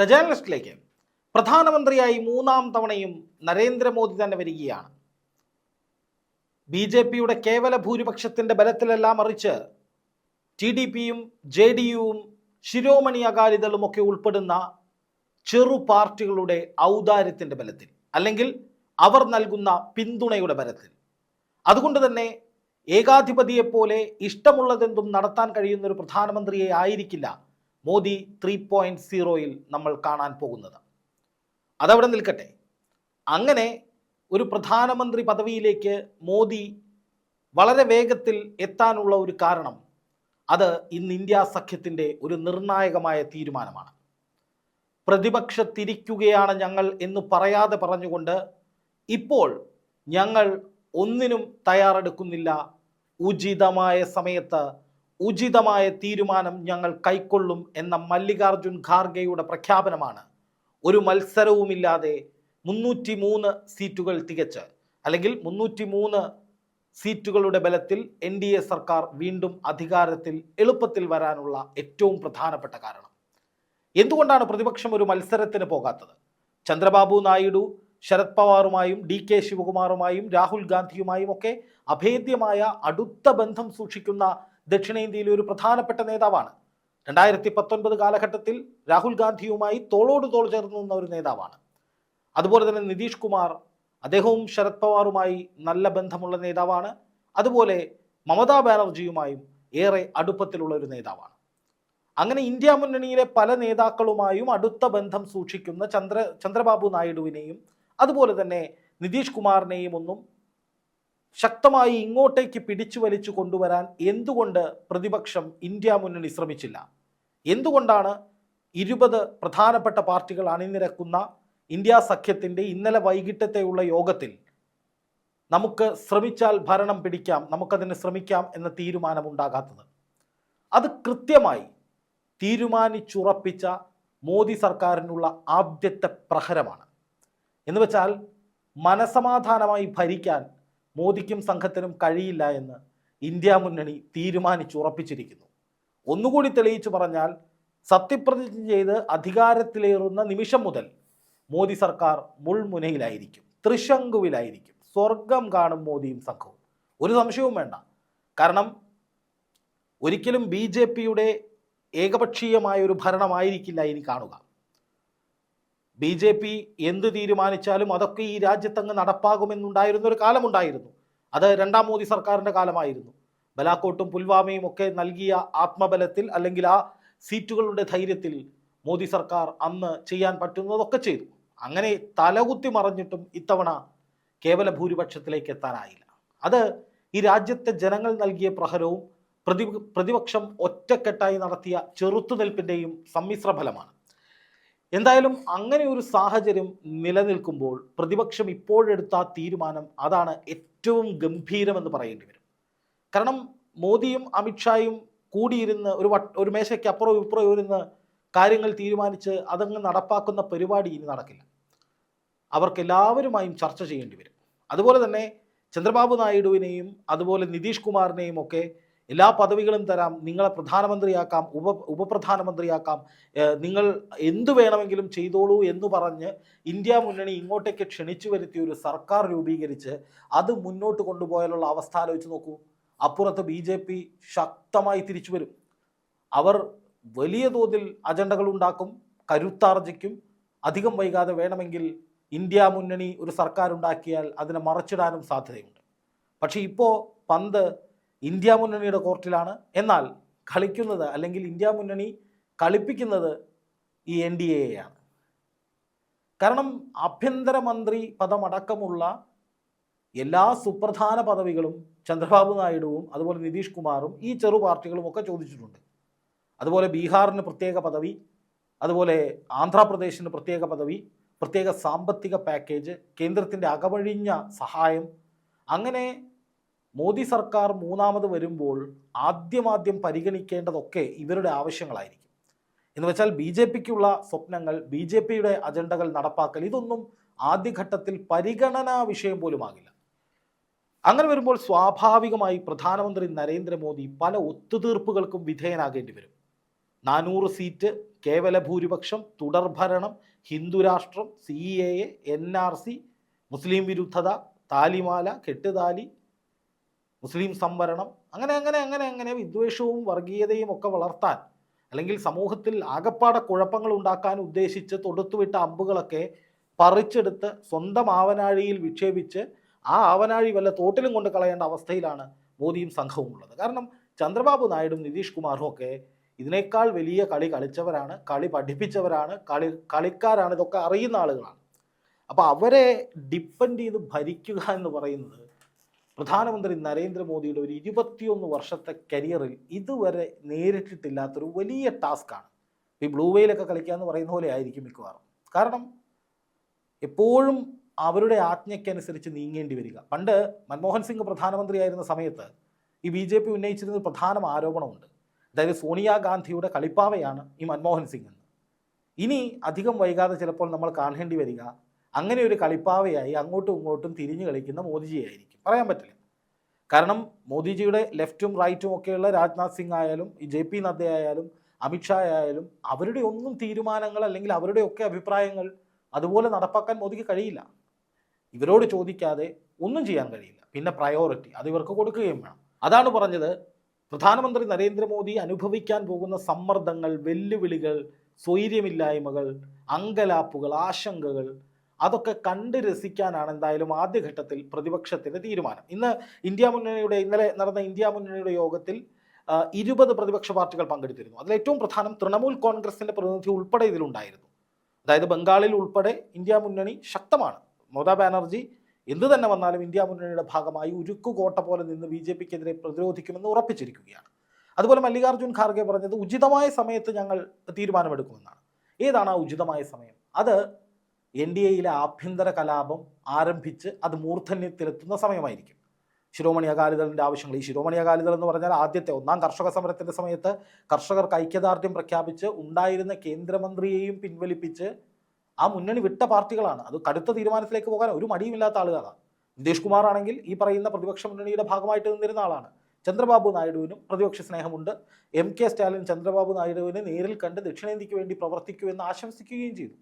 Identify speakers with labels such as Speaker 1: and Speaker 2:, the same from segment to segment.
Speaker 1: The ജേർണലിസ്റ്റിലേക്ക് പ്രധാനമന്ത്രിയായി മൂന്നാം തവണയും നരേന്ദ്രമോദി തന്നെ വരികയാണ്. ബി ജെ പിയുടെ കേവല ഭൂരിപക്ഷത്തിന്റെ ബലത്തിലെല്ലാം മറിച്ച് ടി ഡി പിയും ജെ ഡി യുവും ശിരോമണി അകാലിദളും ഒക്കെ ഉൾപ്പെടുന്ന ചെറു പാർട്ടികളുടെ ഔദാര്യത്തിന്റെ ബലത്തിൽ അല്ലെങ്കിൽ അവർ നൽകുന്ന പിന്തുണയുടെ ബലത്തിൽ. അതുകൊണ്ട് തന്നെ ഏകാധിപതിയെപ്പോലെ ഇഷ്ടമുള്ളതെന്തും നടത്താൻ കഴിയുന്ന ഒരു പ്രധാനമന്ത്രിയെ ആയിരിക്കില്ല മോദി ത്രീ പോയിന്റ് സീറോയിൽ നമ്മൾ കാണാൻ പോകുന്നത്. അതവിടെ നിൽക്കട്ടെ. അങ്ങനെ ഒരു പ്രധാനമന്ത്രി പദവിയിലേക്ക് മോദി വളരെ വേഗത്തിൽ എത്താനുള്ള ഒരു കാരണം അത് ഇന്ന് ഇന്ത്യ സഖ്യത്തിന്റെ ഒരു നിർണായകമായ തീരുമാനമാണ്. പ്രതിപക്ഷത്തിരിക്കുകയാണ് ഞങ്ങൾ എന്ന് പറയാതെ പറഞ്ഞുകൊണ്ട് ഇപ്പോൾ ഞങ്ങൾ ഒന്നിനും തയ്യാറെടുക്കുന്നില്ല. ഉചിതമായ സമയത്ത് ഉചിതമായ തീരുമാനം ഞങ്ങൾ കൈക്കൊള്ളും എന്ന മല്ലികാർജുൻ ഖാർഗെയുടെ പ്രഖ്യാപനമാണ്. ഒരു മത്സരവുമില്ലാതെ മുന്നൂറ്റി മൂന്ന് സീറ്റുകൾ തികച്ച് അല്ലെങ്കിൽ മുന്നൂറ്റി മൂന്ന് സീറ്റുകളുടെ ബലത്തിൽ എൻ ഡി എ സർക്കാർ വീണ്ടും അധികാരത്തിൽ എളുപ്പത്തിൽ വരാനുള്ള ഏറ്റവും പ്രധാനപ്പെട്ട കാരണം. എന്തുകൊണ്ടാണ് പ്രതിപക്ഷം ഒരു മത്സരത്തിന് പോകാത്തത്? ചന്ദ്രബാബു നായിഡു ശരത് പവാറുമായും ഡി കെ ശിവകുമാറുമായും രാഹുൽ ഗാന്ധിയുമായും ഒക്കെ അഭേദ്യമായ അടുത്ത ബന്ധം സൂക്ഷിക്കുന്ന ദക്ഷിണേന്ത്യയിലെ ഒരു പ്രധാനപ്പെട്ട നേതാവാണ്. രണ്ടായിരത്തി പത്തൊൻപത് കാലഘട്ടത്തിൽ രാഹുൽ ഗാന്ധിയുമായി തോളോട് തോൾ ചേർന്ന് നിന്ന ഒരു നേതാവാണ്. അതുപോലെ തന്നെ നിതീഷ് കുമാർ അദ്ദേഹവും ശരത് പവാറുമായി നല്ല ബന്ധമുള്ള നേതാവാണ്. അതുപോലെ മമതാ ബാനർജിയുമായും ഏറെ അടുപ്പത്തിലുള്ള ഒരു നേതാവാണ്. അങ്ങനെ ഇന്ത്യ മുന്നണിയിലെ പല നേതാക്കളുമായും അടുത്ത ബന്ധം സൂക്ഷിക്കുന്ന ചന്ദ്ര ചന്ദ്രബാബു നായിഡുവിനെയും അതുപോലെ തന്നെ നിതീഷ് കുമാറിനെയും ഒന്നും ശക്തമായി ഇങ്ങോട്ടേക്ക് പിടിച്ചു വലിച്ചു കൊണ്ടുവരാൻ എന്തുകൊണ്ട് പ്രതിപക്ഷം ഇന്ത്യ മുന്നണി ശ്രമിച്ചില്ല? എന്തുകൊണ്ടാണ് ഇരുപത് പ്രധാനപ്പെട്ട പാർട്ടികൾ അണിനിരക്കുന്ന ഇന്ത്യ സഖ്യത്തിന്റെ ഇന്നലെ വൈകിട്ടത്തെയുള്ള യോഗത്തിൽ നമുക്ക് ശ്രമിച്ചാൽ ഭരണം പിടിക്കാം നമുക്കതിന് ശ്രമിക്കാം എന്ന തീരുമാനമുണ്ടാകാത്തത്? അത് കൃത്യമായി തീരുമാനിച്ചുറപ്പിച്ച മോദി സർക്കാരിനുള്ള ആദ്യത്തെ പ്രഹരമാണ്. എന്നുവെച്ചാൽ മനസമാധാനമായി ഭരിക്കാൻ മോദിക്കും സംഘത്തിനും കഴിയില്ല എന്ന് ഇന്ത്യ മുന്നണി തീരുമാനിച്ചു ഉറപ്പിച്ചിരിക്കുന്നു. ഒന്നുകൂടി തെളിയിച്ചു പറഞ്ഞാൽ സത്യപ്രതിജ്ഞ ചെയ്ത് അധികാരത്തിലേറുന്ന നിമിഷം മുതൽ മോദി സർക്കാർ മുൾമുനയിലായിരിക്കും ത്രിശങ്കുവിലായിരിക്കും സ്വർഗം കാണും മോദിയും സംഘവും. ഒരു സംശയവും വേണ്ട. കാരണം ഒരിക്കലും ബി ജെ പിയുടെ ഏകപക്ഷീയമായ ഒരു ഭരണമായിരിക്കില്ല ഇനി കാണുക. ബി ജെ പി എന്ത് തീരുമാനിച്ചാലും അതൊക്കെ ഈ രാജ്യത്തങ്ങ് നടപ്പാകുമെന്നുണ്ടായിരുന്ന ഒരു കാലമുണ്ടായിരുന്നു. അത് രണ്ടാം മോദി സർക്കാരിന്റെ കാലമായിരുന്നു. ബലാക്കോട്ടും പുൽവാമയും ഒക്കെ നൽകിയ ആത്മബലത്തിൽ അല്ലെങ്കിൽ ആ സീറ്റുകളുടെ ധൈര്യത്തിൽ മോദി സർക്കാർ അന്ന് ചെയ്യാൻ പറ്റുന്നതൊക്കെ ചെയ്തു. അങ്ങനെ തലകുത്തി മറിഞ്ഞിട്ടും ഇത്തവണ കേവല ഭൂരിപക്ഷത്തിലേക്ക് എത്താനായില്ല. അത് ഈ രാജ്യത്തെ ജനങ്ങൾ നൽകിയ പ്രഹരവും പ്രതി പ്രതിപക്ഷം ഒറ്റക്കെട്ടായി നടത്തിയ ചെറുത്തുനിൽപ്പിന്റെയും സമ്മിശ്ര ഫലമാണ് എന്തായാലും അങ്ങനെ ഒരു സാഹചര്യം നിലനിൽക്കുമ്പോൾ പ്രതിപക്ഷം ഇപ്പോഴെടുത്ത തീരുമാനം അതാണ് ഏറ്റവും ഗംഭീരമെന്ന് പറയേണ്ടി വരും. കാരണം മോദിയും അമിത്ഷായും കൂടിയിരുന്ന് ഒരു വട്ട് ഒരു മേശയ്ക്ക് അപ്പുറവും ഇപ്പുറവും ഇരുന്ന് കാര്യങ്ങൾ തീരുമാനിച്ച് അതങ്ങ് നടപ്പാക്കുന്ന പരിപാടി ഇനി നടക്കില്ല. അവർക്ക് എല്ലാവരുമായും ചർച്ച ചെയ്യേണ്ടി വരും. അതുപോലെ തന്നെ ചന്ദ്രബാബു നായിഡുവിനെയും അതുപോലെ നിതീഷ് കുമാറിനെയും ഒക്കെ എല്ലാ പദവികളും തരാം നിങ്ങളെ പ്രധാനമന്ത്രിയാക്കാം ഉപ ഉപപ്രധാനമന്ത്രിയാക്കാം. നിങ്ങൾ എന്തു വേണമെങ്കിലും ചെയ്തോളൂ എന്ന് പറഞ്ഞ് ഇന്ത്യ മുന്നണി ഇങ്ങോട്ടേക്ക് ക്ഷണിച്ചു വരുത്തിയ ഒരു സർക്കാർ രൂപീകരിച്ച് അത് മുന്നോട്ട് കൊണ്ടുപോയാലുള്ള അവസ്ഥ ആലോചിച്ച് നോക്കൂ. അപ്പുറത്ത് ബി ജെ പി ശക്തമായി തിരിച്ചു വരും. അവർ വലിയ തോതിൽ അജണ്ടകൾ ഉണ്ടാക്കും കരുത്താർജിക്കും അധികം വൈകാതെ വേണമെങ്കിൽ ഇന്ത്യ മുന്നണി ഒരു സർക്കാർ ഉണ്ടാക്കിയാൽ അതിനെ മറച്ചിടാനും സാധ്യതയുണ്ട്. പക്ഷേ ഇപ്പോൾ പന്ത് ഇന്ത്യ മുന്നണിയുടെ കോർട്ടിലാണ്. എന്നാൽ കളിക്കുന്നത് അല്ലെങ്കിൽ ഇന്ത്യ മുന്നണി കളിപ്പിക്കുന്നത് ഈ എൻ ഡി എയാണ് കാരണം ആഭ്യന്തരമന്ത്രി പദമടക്കമുള്ള എല്ലാ സുപ്രധാന പദവികളും ചന്ദ്രബാബു നായിഡുവും അതുപോലെ നിതീഷ് കുമാറും ഈ ചെറു പാർട്ടികളും ഒക്കെ ചോദിച്ചിട്ടുണ്ട്. അതുപോലെ ബീഹാറിന് പ്രത്യേക പദവി അതുപോലെ ആന്ധ്രാപ്രദേശിന് പ്രത്യേക പദവി പ്രത്യേക സാമ്പത്തിക പാക്കേജ് കേന്ദ്രത്തിന്റെ അകവഴിഞ്ഞ സഹായം. അങ്ങനെ മോദി സർക്കാർ മൂന്നാമത് വരുമ്പോൾ ആദ്യമാദ്യം പരിഗണിക്കേണ്ടതൊക്കെ ഇവരുടെ ആവശ്യങ്ങളായിരിക്കും. എന്ന് വെച്ചാൽ ബി ജെ പിക്കുള്ള സ്വപ്നങ്ങൾ ബി ജെ പിയുടെ അജണ്ടകൾ നടപ്പാക്കൽ ഇതൊന്നും ആദ്യഘട്ടത്തിൽ പരിഗണനാ വിഷയം പോലുമാകില്ല അങ്ങനെ വരുമ്പോൾ സ്വാഭാവികമായി പ്രധാനമന്ത്രി നരേന്ദ്രമോദി പല ഒത്തുതീർപ്പുകൾക്കും വിധേയനാകേണ്ടി വരും. നാനൂറ് സീറ്റ് കേവല ഭൂരിപക്ഷം തുടർഭരണം ഹിന്ദുരാഷ്ട്രം C A N R C മുസ്ലിം വിരുദ്ധത താലിമാല കെട്ടുതാലി മുസ്ലിം സംവരണം അങ്ങനെ അങ്ങനെ അങ്ങനെ അങ്ങനെ വിദ്വേഷവും വർഗീയതയും ഒക്കെ വളർത്താൻ അല്ലെങ്കിൽ സമൂഹത്തിൽ ആകപ്പാടെ കുഴപ്പങ്ങൾ ഉണ്ടാക്കാൻ ഉദ്ദേശിച്ച് തൊടുത്തുവിട്ട അമ്പുകളൊക്കെ പറിച്ചെടുത്ത് സ്വന്തം ആവനാഴിയിൽ വിക്ഷേപിച്ച് ആ ആവനാഴി വല്ല തോട്ടിലും കൊണ്ട് കളയേണ്ട അവസ്ഥയിലാണ് മോദിയും സംഘവും ഉള്ളത്. കാരണം ചന്ദ്രബാബു നായിഡും നിതീഷ് കുമാറും ഒക്കെ ഇതിനേക്കാൾ വലിയ കളി കളിച്ചവരാണ് കളി പഠിപ്പിച്ചവരാണ് കളി കളിക്കാരാണ് ഇതൊക്കെ അറിയുന്ന ആളുകളാണ്. അപ്പോൾ അവരെ ഡിപ്പെൻഡ് ചെയ്ത് ഭരിക്കുക എന്ന് പറയുന്നത് പ്രധാനമന്ത്രി നരേന്ദ്രമോദിയുടെ ഒരു ഇരുപത്തിയൊന്ന് വർഷത്തെ കരിയറിൽ ഇതുവരെ നേരിട്ടിട്ടില്ലാത്തൊരു വലിയ ടാസ്ക്കാണ് ഈ ബ്ലൂ വെയിലൊക്കെ കളിക്കുക എന്ന് പറയുന്ന പോലെ ആയിരിക്കും മിക്കവാറും. കാരണം എപ്പോഴും അവരുടെ ആജ്ഞയ്ക്കനുസരിച്ച് നീങ്ങേണ്ടി വരിക. പണ്ട് മൻമോഹൻ സിംഗ് പ്രധാനമന്ത്രിയായിരുന്ന സമയത്ത് ഈ ബി ജെ പി ഉന്നയിച്ചിരുന്ന പ്രധാന ആരോപണമുണ്ട്. അതായത് സോണിയാഗാന്ധിയുടെ കളിപ്പാവയാണ് ഈ മൻമോഹൻ സിംഗ് എന്ന്. ഇനി അധികം വൈകാതെ ചിലപ്പോൾ നമ്മൾ കാണേണ്ടി വരിക അങ്ങനെ ഒരു കളിപ്പാവയായി അങ്ങോട്ടും ഇങ്ങോട്ടും തിരിഞ്ഞു കളിക്കുന്ന മോദിജിയായിരിക്കും. പറയാൻ പറ്റില്ല. കാരണം മോദിജിയുടെ ലെഫ്റ്റും റൈറ്റും ഒക്കെയുള്ള രാജ്നാഥ് സിംഗ് ആയാലും ജെ പി നദ്ദ ആയാലും അമിത്ഷാ ആയാലും അവരുടെ ഒന്നും തീരുമാനങ്ങൾ അല്ലെങ്കിൽ അവരുടെ ഒക്കെ അഭിപ്രായങ്ങൾ അതുപോലെ നടപ്പാക്കാൻ മോദിക്ക് കഴിയില്ല. ഇവരോട് ചോദിക്കാതെ ഒന്നും ചെയ്യാൻ കഴിയില്ല. പിന്നെ പ്രയോറിറ്റി അത് ഇവർക്ക് കൊടുക്കുകയും വേണം. അതാണ് പറഞ്ഞത് പ്രധാനമന്ത്രി നരേന്ദ്രമോദി അനുഭവിക്കാൻ പോകുന്ന സമ്മർദ്ദങ്ങൾ വെല്ലുവിളികൾ സ്വൈര്യമില്ലായ്മകൾ അങ്കലാപ്പുകൾ ആശങ്കകൾ അതൊക്കെ കണ്ട് രസിക്കാനാണ് എന്തായാലും ആദ്യഘട്ടത്തിൽ പ്രതിപക്ഷത്തിന്റെ തീരുമാനം. ഇന്ന് ഇന്ത്യ മുന്നണിയുടെ ഇന്നലെ നടന്ന ഇന്ത്യ മുന്നണിയുടെ യോഗത്തിൽ ഇരുപത് പ്രതിപക്ഷ പാർട്ടികൾ പങ്കെടുത്തിരുന്നു. അതിൽ ഏറ്റവും പ്രധാനം തൃണമൂൽ കോൺഗ്രസിന്റെ പ്രതിനിധി ഉൾപ്പെടെ ഇതിലുണ്ടായിരുന്നു. അതായത് ബംഗാളിൽ ഉൾപ്പെടെ ഇന്ത്യ മുന്നണി ശക്തമാണ്. മമതാ ബാനർജി എന്ത് തന്നെ വന്നാലും ഇന്ത്യ മുന്നണിയുടെ ഭാഗമായി ഉരുക്കുകോട്ട പോലെ നിന്ന് ബി ജെ പിക്കെതിരെ പ്രതിരോധിക്കുമെന്ന് ഉറപ്പിച്ചിരിക്കുകയാണ്. അതുപോലെ മല്ലികാർജുൻ ഖാർഗെ പറഞ്ഞത് ഉചിതമായ സമയത്ത് ഞങ്ങൾ തീരുമാനമെടുക്കുമെന്നാണ്. ഏതാണ് ആ ഉചിതമായ സമയം? അത് എൻ ഡി എയിലെ ആഭ്യന്തര കലാപം ആരംഭിച്ച് അത് മൂർധന്യത്തിലെത്തുന്ന സമയമായിരിക്കും. ശിരോമണി അകാലിദളിന്റെ ആവശ്യങ്ങൾ. ഈ ശിരോമണി അകാലിദൾ എന്ന് പറഞ്ഞാൽ ആദ്യത്തെ ഒന്നാം കർഷക സമരത്തിന്റെ സമയത്ത് കർഷകർക്ക് ഐക്യദാർഢ്യം പ്രഖ്യാപിച്ച് ഉണ്ടായിരുന്ന കേന്ദ്രമന്ത്രിയെയും പിൻവലിപ്പിച്ച് ആ മുന്നണി വിട്ട പാർട്ടികളാണ്. അത് കടുത്ത തീരുമാനത്തിലേക്ക് പോകാൻ ഒരു മടിയുമില്ലാത്ത ആളുകളാണ്. നിതീഷ് കുമാർ ആണെങ്കിൽ ഈ പറയുന്ന പ്രതിപക്ഷ മുന്നണിയുടെ ഭാഗമായിട്ട് നിന്നിരുന്ന ആളാണ്. ചന്ദ്രബാബു നായിഡുവിനും പ്രതിപക്ഷ സ്നേഹമുണ്ട്. എം കെ സ്റ്റാലിൻ ചന്ദ്രബാബു നായിഡുവിനെ നേരിൽ കണ്ട് ദക്ഷിണേന്ത്യക്ക് വേണ്ടി പ്രവർത്തിക്കുമെന്ന് ആശംസിക്കുകയും ചെയ്തു.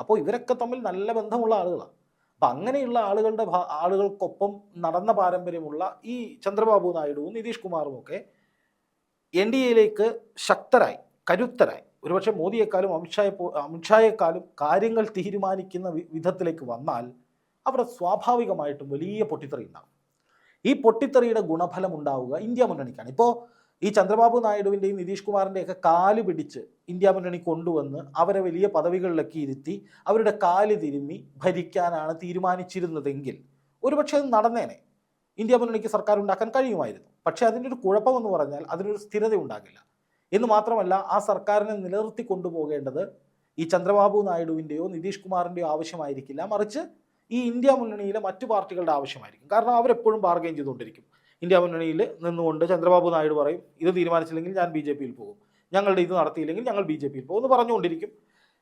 Speaker 1: അപ്പോൾ ഇവരൊക്കെ തമ്മിൽ നല്ല ബന്ധമുള്ള ആളുകളാണ് അപ്പം അങ്ങനെയുള്ള ആളുകളുടെ ആളുകൾക്കൊപ്പം നടന്ന പാരമ്പര്യമുള്ള ഈ ചന്ദ്രബാബു നായിഡുവും നിതീഷ് കുമാറും ഒക്കെ എൻ ഡി എയിലേക്ക് ശക്തരായി കരുത്തരായി. ഒരുപക്ഷെ മോദിയെക്കാളും അമിത്ഷായെ അമിത്ഷായെക്കാളും കാര്യങ്ങൾ തീരുമാനിക്കുന്ന വിധത്തിലേക്ക് വന്നാൽ അവിടെ സ്വാഭാവികമായിട്ടും വലിയ പൊട്ടിത്തെറി ഉണ്ടാകും ഈ പൊട്ടിത്തെറിയുടെ ഗുണഫലം ഉണ്ടാവുക ഇന്ത്യ മുന്നണിക്കാണ്. ഇപ്പോൾ ഈ ചന്ദ്രബാബു നായിഡുവിന്റെയും നിതീഷ് കുമാറിന്റെയൊക്കെ കാൽ പിടിച്ച് ഇന്ത്യ മുന്നണി കൊണ്ടുവന്ന് അവരെ വലിയ പദവികളിലൊക്കെ ഇരുത്തി അവരുടെ കാൽ തിരുമ്മി ഭരിക്കാനാണ് തീരുമാനിച്ചിരുന്നതെങ്കിൽ ഒരുപക്ഷെ അത് നടന്നേനെ. ഇന്ത്യ മുന്നണിക്ക് സർക്കാർ ഉണ്ടാക്കാൻ കഴിയുമായിരുന്നു. പക്ഷേ അതിന്റെ ഒരു കുഴപ്പമെന്ന് പറഞ്ഞാൽ അതിനൊരു സ്ഥിരത ഉണ്ടാകില്ല. എന്ന് മാത്രമല്ല ആ സർക്കാരിനെ നിലനിർത്തി കൊണ്ടുപോകേണ്ടത് ഈ ചന്ദ്രബാബു നായിഡുവിന്റെയോ നിതീഷ് കുമാറിന്റെയോ ആവശ്യമായിരിക്കില്ല. മറിച്ച് ഈ ഇന്ത്യ മുന്നണിയിലെ മറ്റു പാർട്ടികളുടെ ആവശ്യമായിരിക്കും. കാരണം അവരെപ്പോഴും ബാർഗെയിൻ ചെയ്തുകൊണ്ടിരിക്കും. ഇന്ത്യ മുന്നണിയിൽ നിന്നുകൊണ്ട് ചന്ദ്രബാബു നായിഡു പറയും ഇത് തീരുമാനിച്ചില്ലെങ്കിൽ ഞാൻ ബി ജെ പിയിൽ പോകും. ഞങ്ങളുടെ ഇത് നടത്തിയില്ലെങ്കിൽ ഞങ്ങൾ ബി ജെ പിയിൽ പോകും എന്ന് പറഞ്ഞുകൊണ്ടിരിക്കും.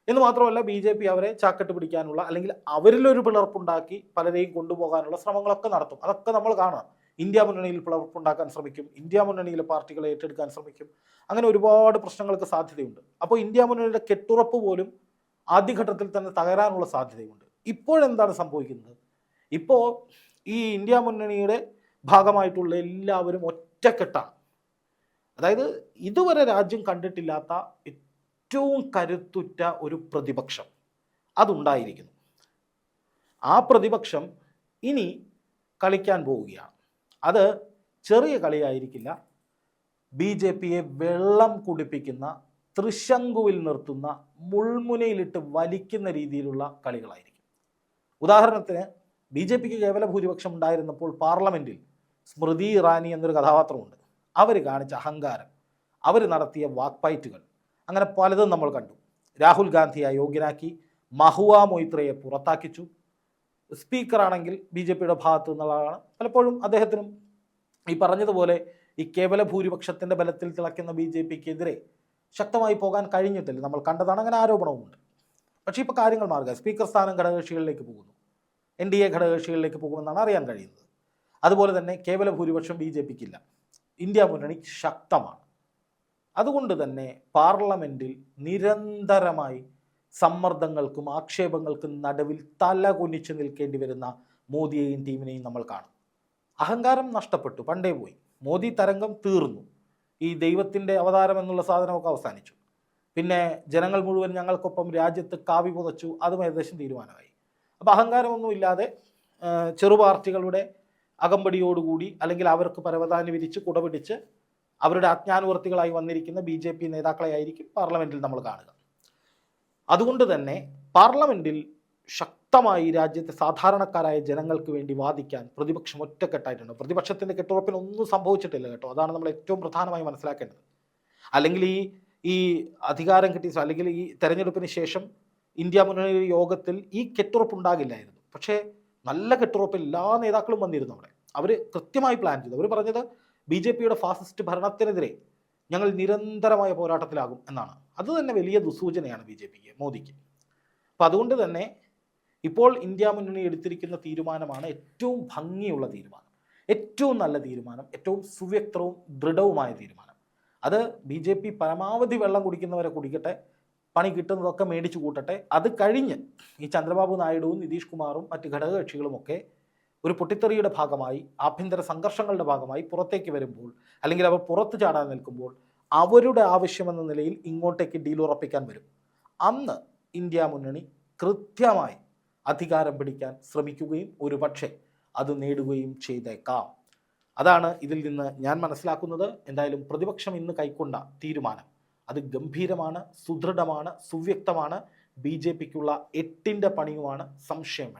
Speaker 1: എന്ന് മാത്രമല്ല ബി ജെ പി അവരെ ചാക്കട്ട് പിടിക്കാനുള്ള അല്ലെങ്കിൽ അവരിലൊരു പിളർപ്പുണ്ടാക്കി പലരെയും കൊണ്ടുപോകാനുള്ള ശ്രമങ്ങളൊക്കെ നടത്തും. അതൊക്കെ നമ്മൾ കാണാം. ഇന്ത്യ മുന്നണിയിൽ പിളർപ്പുണ്ടാക്കാൻ ശ്രമിക്കും. ഇന്ത്യ മുന്നണിയിലെ പാർട്ടികളെ ഏറ്റെടുക്കാൻ ശ്രമിക്കും. അങ്ങനെ ഒരുപാട് പ്രശ്നങ്ങൾക്ക് സാധ്യതയുണ്ട്. അപ്പോൾ ഇന്ത്യ മുന്നണിയുടെ കെട്ടുറപ്പ് പോലും ആദ്യഘട്ടത്തിൽ തന്നെ തകരാനുള്ള സാധ്യതയുണ്ട്. ഇപ്പോഴെന്താണ് സംഭവിക്കുന്നത്? ഇപ്പോൾ ഈ ഇന്ത്യ മുന്നണിയുടെ ഭാഗമായിട്ടുള്ള എല്ലാവരും ഒറ്റക്കെട്ടാണ്. അതായത് ഇതുവരെ രാജ്യം കണ്ടിട്ടില്ലാത്ത ഏറ്റവും കരുത്തുറ്റ ഒരു പ്രതിപക്ഷം അതുണ്ടായിരിക്കുന്നു. ആ പ്രതിപക്ഷം ഇനി കളിക്കാൻ പോവുകയാണ്. അത് ചെറിയ കളിയായിരിക്കില്ല. ബി ജെ പിയെ വെള്ളം കുടിപ്പിക്കുന്ന തൃശങ്കുവിൽ നിർത്തുന്ന മുൾമുനയിലിട്ട് വലിക്കുന്ന രീതിയിലുള്ള കളികളായിരിക്കും. ഉദാഹരണത്തിന് ബി ജെ പിക്ക് കേവല ഭൂരിപക്ഷം ഉണ്ടായിരുന്നപ്പോൾ പാർലമെന്റിൽ സ്മൃതി ഇറാനി എന്നൊരു കഥാപാത്രമുണ്ട്. അവർ കാണിച്ച അഹങ്കാരം അവർ നടത്തിയ വാക്പൈറ്റുകൾ അങ്ങനെ പലതും നമ്മൾ കണ്ടു. രാഹുൽ ഗാന്ധിയെ അയോഗ്യനാക്കി മഹുവ മൊയ്ത്രയെ പുറത്താക്കിച്ചു. സ്പീക്കറാണെങ്കിൽ ബി ജെ പിയുടെ ഭാഗത്തു നിന്നുള്ളതാണ് പലപ്പോഴും അദ്ദേഹത്തിനും ഈ പറഞ്ഞതുപോലെ ഈ കേവല ഭൂരിപക്ഷത്തിന്റെ ബലത്തിൽ തിളയ്ക്കുന്ന ബി ജെ പിക്കെതിരെ ശക്തമായി പോകാൻ കഴിഞ്ഞിട്ടില്ല. നമ്മൾ കണ്ടതാണ് അങ്ങനെ ആരോപണവുമുണ്ട്. പക്ഷേ ഇപ്പോൾ കാര്യങ്ങൾ മാറുക. സ്പീക്കർ സ്ഥാനം ഘടകകക്ഷികളിലേക്ക് പോകുന്നു. എൻ ഡി എ ഘടകകക്ഷികളിലേക്ക് പോകുമെന്നാണ് അറിയാൻ കഴിയുന്നത്. അതുപോലെ തന്നെ കേവല ഭൂരിപക്ഷം ബി ജെ പിക്കില്ല. ഇന്ത്യ മുന്നണി ശക്തമാണ്. അതുകൊണ്ട് തന്നെ പാർലമെന്റിൽ നിരന്തരമായി സമ്മർദ്ദങ്ങൾക്കും ആക്ഷേപങ്ങൾക്കും നടുവിൽ തല കുനിച്ചു നിൽക്കേണ്ടി വരുന്ന മോദിയെയും ടീമിനെയും നമ്മൾ കാണും. അഹങ്കാരം നഷ്ടപ്പെട്ടു പണ്ടേ പോയി. മോദി തരംഗം തീർന്നു. ഈ ദൈവത്തിന്റെ അവതാരം എന്നുള്ള സാധനമൊക്കെ അവസാനിച്ചു. പിന്നെ ജനങ്ങൾ മുഴുവൻ ഞങ്ങൾക്കൊപ്പം രാജ്യത്ത് കാവി പുതച്ചു അതും ഏകദേശം തീരുമാനമായി. അപ്പോൾ അഹങ്കാരമൊന്നുമില്ലാതെ ചെറു പാർട്ടികളുടെ അകമ്പടിയോടുകൂടി അല്ലെങ്കിൽ അവർക്ക് പരവതാനി വിരിച്ച് കുടപിടിച്ച് അവരുടെ അജ്ഞാനുവർത്തികളായി വന്നിരിക്കുന്ന ബി ജെ പി നേതാക്കളെ ആയിരിക്കും പാർലമെന്റിൽ നമ്മൾ കാണുക. അതുകൊണ്ട് തന്നെ പാർലമെന്റിൽ ശക്തമായി രാജ്യത്തെ സാധാരണക്കാരായ ജനങ്ങൾക്ക് വേണ്ടി വാദിക്കാൻ പ്രതിപക്ഷം ഒറ്റക്കെട്ടായിട്ടുണ്ട്. പ്രതിപക്ഷത്തിന്റെ കെട്ടുറപ്പിന് ഒന്നും സംഭവിച്ചിട്ടില്ല കേട്ടോ. അതാണ് നമ്മൾ ഏറ്റവും പ്രധാനമായി മനസ്സിലാക്കേണ്ടത്. അല്ലെങ്കിൽ ഈ ഈ അധികാരം കിട്ടിയ അല്ലെങ്കിൽ ഈ തെരഞ്ഞെടുപ്പിന് ശേഷം ഇന്ത്യ മുന്നണി യോഗത്തിൽ ഈ കെട്ടുറപ്പ് ഉണ്ടാകില്ലായിരുന്നു. പക്ഷേ നല്ല കെട്ടുറപ്പിൽ എല്ലാ നേതാക്കളും വന്നിരുന്നു അവിടെ. അവർ കൃത്യമായി പ്ലാൻ ചെയ്തു. അവർ പറഞ്ഞത് ബി ജെ പിയുടെ ഫാസിസ്റ്റ് ഭരണത്തിനെതിരെ ഞങ്ങൾ നിരന്തരമായ പോരാട്ടത്തിലാകും എന്നാണ്. അത് തന്നെ വലിയ ദുസൂചനയാണ് ബി ജെ പിക്ക് മോദിക്ക്. അപ്പം അതുകൊണ്ട് തന്നെ ഇപ്പോൾ ഇന്ത്യ മുന്നണി എടുത്തിരിക്കുന്ന തീരുമാനമാണ് ഏറ്റവും ഭംഗിയുള്ള തീരുമാനം. ഏറ്റവും നല്ല തീരുമാനം ഏറ്റവും സുവ്യക്തവും ദൃഢവുമായ തീരുമാനം. അത് ബി ജെ പി പരമാവധി വെള്ളം കുടിക്കുന്നവരെ കുടിക്കട്ടെ പണി കിട്ടുന്നതൊക്കെ മേടിച്ചു കൂട്ടട്ടെ. അത് കഴിഞ്ഞ് ഈ ചന്ദ്രബാബു നായിഡുവും നിതീഷ് കുമാറും മറ്റ് ഘടകകക്ഷികളുമൊക്കെ ഒരു പൊട്ടിത്തെറിയുടെ ഭാഗമായി ആഭ്യന്തര സംഘർഷങ്ങളുടെ ഭാഗമായി പുറത്തേക്ക് വരുമ്പോൾ അല്ലെങ്കിൽ അവർ പുറത്ത് ചാടാൻ നിൽക്കുമ്പോൾ അവരുടെ ആവശ്യമെന്ന നിലയിൽ ഇങ്ങോട്ടേക്ക് ഡീൽ ഉറപ്പിക്കാൻ വരും. അന്ന് ഇന്ത്യ മുന്നണി കൃത്യമായി അധികാരം പിടിക്കാൻ ശ്രമിക്കുകയും ഒരുപക്ഷെ അത് നേടുകയും ചെയ്തേക്കാം. അതാണ് ഇതിൽ നിന്ന് ഞാൻ മനസ്സിലാക്കുന്നത്. എന്തായാലും പ്രതിപക്ഷം ഇന്ന് കൈക്കൊണ്ട തീരുമാനം. അത് ഗംഭീരമാണ് സുദൃഢമാണ് സുവ്യക്തമാണ്. ബി ജെ പിക്കുള്ള എട്ടിന്റെ പണിയുമാണ് സംശയം